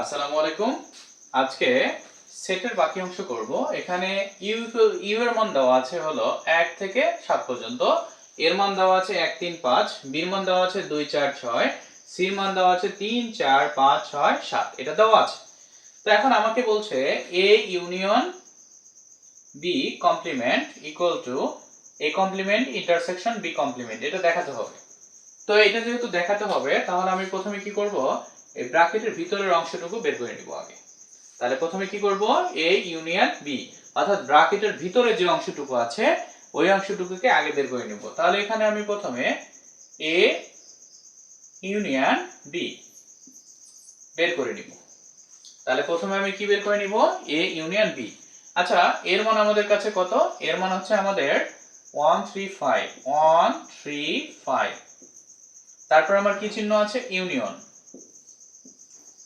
আসসালামু আলাইকুম। আজকে সেটের বাকি অংশ করব। এখানে ইউ ইউ এর মান দেওয়া আছে হলো এক থেকে সাত পর্যন্ত। এর মান দেওয়া আছে এক, তিন, পাঁচ। বির মান দেওয়া আছে দুই, চার, ছয়। সির মান দেওয়া আছে তিন, চার, পাঁচ, ছয়, সাত। এটা দেওয়া আছে। তো এখন আমাকে বলছে A union B complement equal to A complement intersection B complement এটা দেখাতে হবে। তো এটা যেহেতু দেখাতে হবে, তাহলে আমি প্রথমে কি করব? এই ব্র্যাকেটের ভিতরের অংশটুকু বের করে নিব আগে। তাহলে প্রথমে কি করব? এ ইউনিয়ন বি অর্থাৎ ব্র্যাকেটের ভিতরে যে অংশটুকু আছে, ওই অংশটুকুকে আগে বের করে নিব। তাহলে এখানে আমি প্রথমে এ ইউনিয়ন বি বের করে নিব। তাহলে প্রথমে আমি কি বের করে নিব? এ ইউনিয়ন বি আচ্ছা এর মান আমাদের কাছে কত? এর মান হচ্ছে আমাদের one three five one three five তারপর আমার কি চিহ্ন আছে? ইউনিয়ন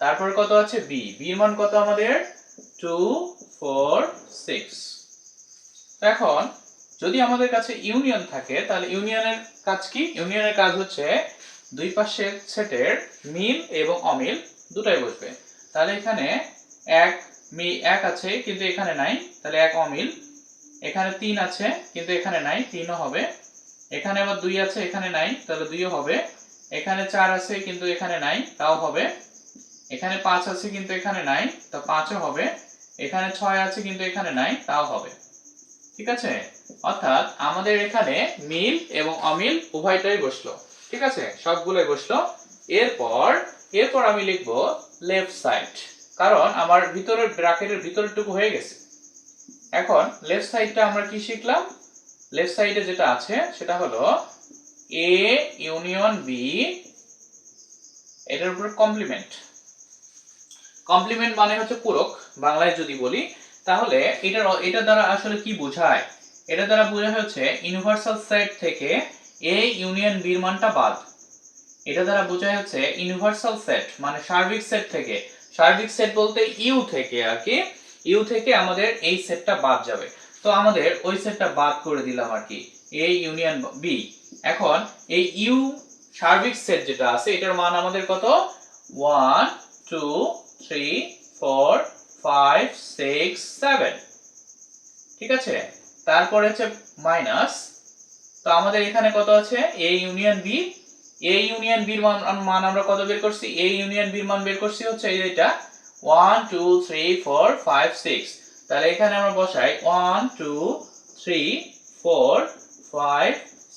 তারপর কত আছে? বি বির মান কত আমাদের? টু ফোর সিক্স এখন, যদি আমাদের কাছে ইউনিয়ন থাকে, তাহলে ইউনিয়নের কাজ কি? ইউনিয়নের কাজ হচ্ছে দুই পাশের সেটের মিল এবং অমিল দুটাই বসবে। তাহলে এখানে এক মি, এক আছে, কিন্তু এখানে নাই। তাহলে এক অমিল। এখানে তিন আছে, কিন্তু এখানে নাই। তিনও হবে। এখানে আবার দুই আছে, এখানে নাই। তাহলে দুইও হবে। এখানে চার আছে, কিন্তু এখানে নাই। তাও হবে। এখানে পাঁচ আছে কিন্তু এখানে নাই, তা পাঁচও হবে। এখানে ছয় আছে কিন্তু এখানে নাই, তাও হবে। ঠিক আছে? অর্থাৎ আমাদের এখানে মিল এবং অমিল উভয়টাই বসল। ঠিক আছে? সবগুলোই বসল। এরপর এরপর আমি লিখব লেফট সাইড কারণ আমার ভিতরের ব্র্যাকেটের ভিতরেরটুকু হয়ে গেছে। এখন লেফট সাইডটা আমরা কি শিখলাম? লেফট সাইডে যেটা আছে, সেটা হলো এ ইউনিয়ন বি এটার উপর কমপ্লিমেন্ট কমপ্লিমেন্ট মানে হচ্ছে পূরক, বাংলায় যদি বলি, তাহলে এটার এটা দ্বারা আসলে কি বোঝায়? এটা দ্বারা বোঝায় হচ্ছে ইউনিভার্সাল সেট থেকে এ ইউনিয়ন বির মানটা বাদ। এটা দ্বারা বোঝায় হচ্ছে ইউনিভার্সাল সেট মানে সার্বিক সেট থেকে। সার্বিক সেট বলতে ইউ থেকে আর কি ইউ থেকে আমাদের এই সেটটা বাদ যাবে। তো আমাদের ওই সেটটা বাদ করে দিলাম আর কি এ ইউনিয়ন বি এখন এই ইউ সার্বিক সেট যেটা আছে, এটার মান আমাদের কত? One two three four five six seven ঠিক আছে? তারপরে হচ্ছে মাইনাস তো আমাদের এখানে কত আছে? A union B A union বির মান মান আমরা কত বের করছি? এ ইউনিয়ন বির মান বের করছি হচ্ছে এই এটা। One two three four five six তাহলে এখানে আমরা বসাই one two three four five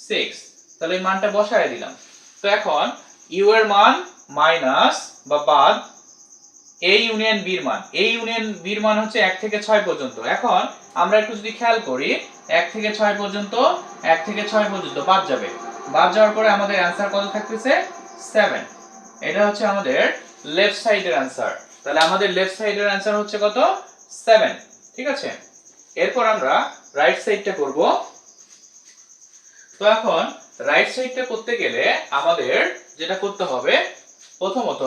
six তাহলে এই মানটা বসায় দিলাম। তো এখন ইউ এর মান মাইনাস বা বাদ এ ইউনিয়ন বির মান। এই ইউনিয়ন বির মান হচ্ছে এক থেকে ছয় পর্যন্ত। এখন আমরা একটু যদি খেয়াল করি, এক থেকে ছয় পর্যন্ত, এক থেকে ছয় পর্যন্ত বাদ যাবে। বাদ যাওয়ার পরে আমাদের অ্যান্সার কত থাকতেছে? সেভেন এটা হচ্ছে আমাদের লেফট সাইডের অ্যান্সার তাহলে আমাদের লেফট সাইডের অ্যান্সার হচ্ছে কত? সেভেন ঠিক আছে? এরপর আমরা রাইট সাইডটা করব। তো এখন রাইট সাইডটা করতে গেলে আমাদের যেটা করতে হবে, প্রথমত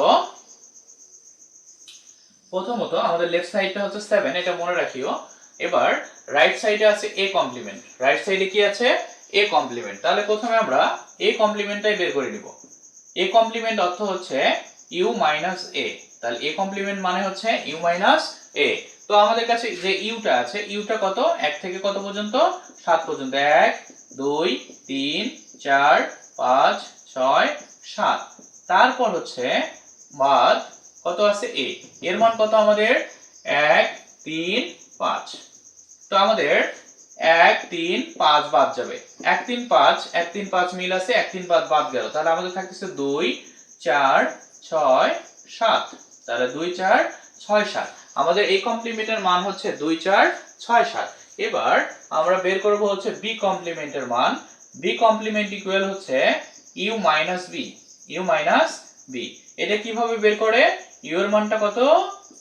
প্রথমত আমাদের লেফট সাইডটা হচ্ছে সেভেন এটা মনে রাখিও। এবার রাইট সাইডে আছে এ কমপ্লিমেন্ট রাইট সাইডে কি আছে? এ কমপ্লিমেন্ট তাহলে প্রথমে আমরা এ কমপ্লিমেন্টটাই বের করে নিব। এ কমপ্লিমেন্ট অর্থ হচ্ছে ইউ মাইনাস এ তাহলে এ কমপ্লিমেন্ট মানে হচ্ছে ইউ মাইনাস এ তো আমাদের কাছে যে ইউটা আছে ইউটা কত? এক থেকে কত পর্যন্ত? সাত পর্যন্ত। এক, দুই, তিন, চার, পাঁচ, ছয়, সাত। তারপর হচ্ছে বাদ কত আছে এ এর মান কত আমাদের? এক, তিন, পাঁচ। তো আমাদের এক, তিন, পাঁচ বাদ যাবে। এক, তিন, পাঁচ, এক, তিন, পাঁচ মিল আছে, এক, তিন, পাঁচ বাদ গেল। তাহলে আমাদের থাকতেছে দুই, চার, ছয়, সাত। তাহলে দুই, চার, ছয়, সাত। আমাদের এই কমপ্লিমেন্টের মান হচ্ছে দুই, চার, ছয়, সাত। এবার আমরা বের করব হচ্ছে বি কমপ্লিমেন্টের মান। বি কমপ্লিমেন্ট ইকুয়াল হচ্ছে U minus B U minus B এটা কীভাবে বের করে? ইউ এর মানটা কত?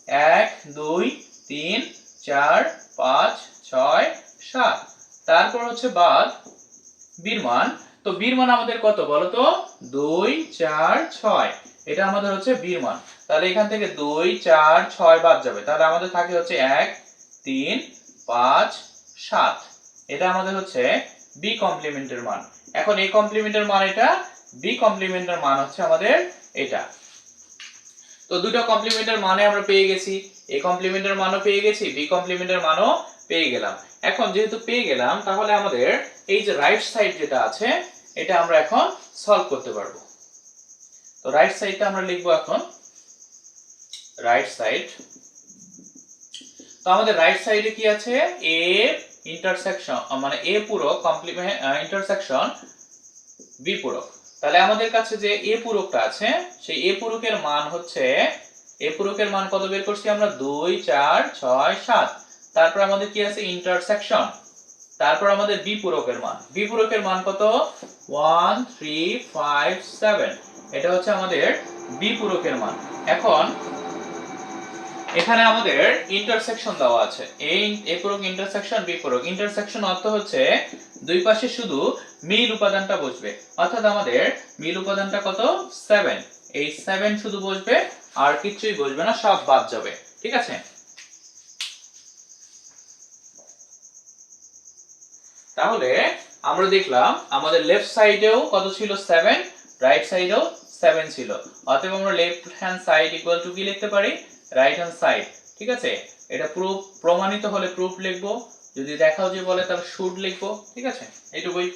এক, দুই, তিন, চার, পাঁচ, ছয়, সাত। তারপর হচ্ছে বাদ, বীর মান। তো বীর মান আমাদের কত বলো তো দুই, চার, ছয়। এটা আমাদের হচ্ছে বীর মান। তাহলে এখান থেকে দুই, চার, ছয় বাদ যাবে। তাহলে আমাদের থাকে হচ্ছে এক, তিন, পাঁচ, সাত। এটা আমাদের হচ্ছে বি কমপ্লিমেন্টের মান। এখন এই কমপ্লিমেন্টের মান এটা বি কমপ্লিমেন্টের মান হচ্ছে আমাদের এটা। তো দুটো কমপ্লিমেন্টের মানে আমরা পেয়ে গেছি। এ কমপ্লিমেন্টের মানও পেয়ে গেছি বি কমপ্লিমেন্টের মানও পেয়ে গেলাম। এখন যেহেতু পেয়ে গেলাম, তাহলে আমাদের এই যে রাইট সাইড যেটা আছে, এটা আমরা এখন সলভ করতে পারব। তো রাইট সাইডটা আমরা লিখব এখন রাইট সাইড তো আমাদের রাইট সাইডে কি আছে? এ ইন্টারসেকশন মানে এ পূরক কমপ্লিমেন্ট ইন্টারসেকশন বি পূরক। তাহলে আমাদের কাছে যে এ পূরকটা আছে, সেই এ পূরকের মান হচ্ছে, এ পূরকের মান কত বের করছি আমরা? দুই, চার, ছয়, সাত। তারপর আমাদের কি আছে? ইন্টারসেকশন তারপর আমাদের বি পূরকের মান। বি পূরকের মান কত? One, three, five, seven. এটা হচ্ছে আমাদের বি পূরকের মান। এখন এখানে আমাদের ইন্টারসেকশন দেওয়া আছে। এই এ পূরক ইন্টারসেকশন বি পূরক। ইন্টারসেকশন অর্থ হচ্ছে দুই পাশে শুধু মিল উপাদানটা বসবে। অর্থাৎ আমাদের মিল উপাদানটা কত? সেভেন এই সেভেন শুধু বসবে, আর কিছুই বসবে না, সব বাদ যাবে। ঠিক আছে? তাহলে আমরা দেখলাম আমাদের লেফট সাইডেও কত ছিল? সেভেন রাইট সাইডেও সেভেন ছিল। অতএব আমরা left hand side equal to কি লিখতে পারি? রাইট হ্যান্ড সাইড ঠিক আছে? এটা প্রুফ প্রমাণিত হলে প্রুফ লিখব। যদি দেখাও যে বলে তাহলে শুড লিখব ঠিক আছে? এইটুকুই।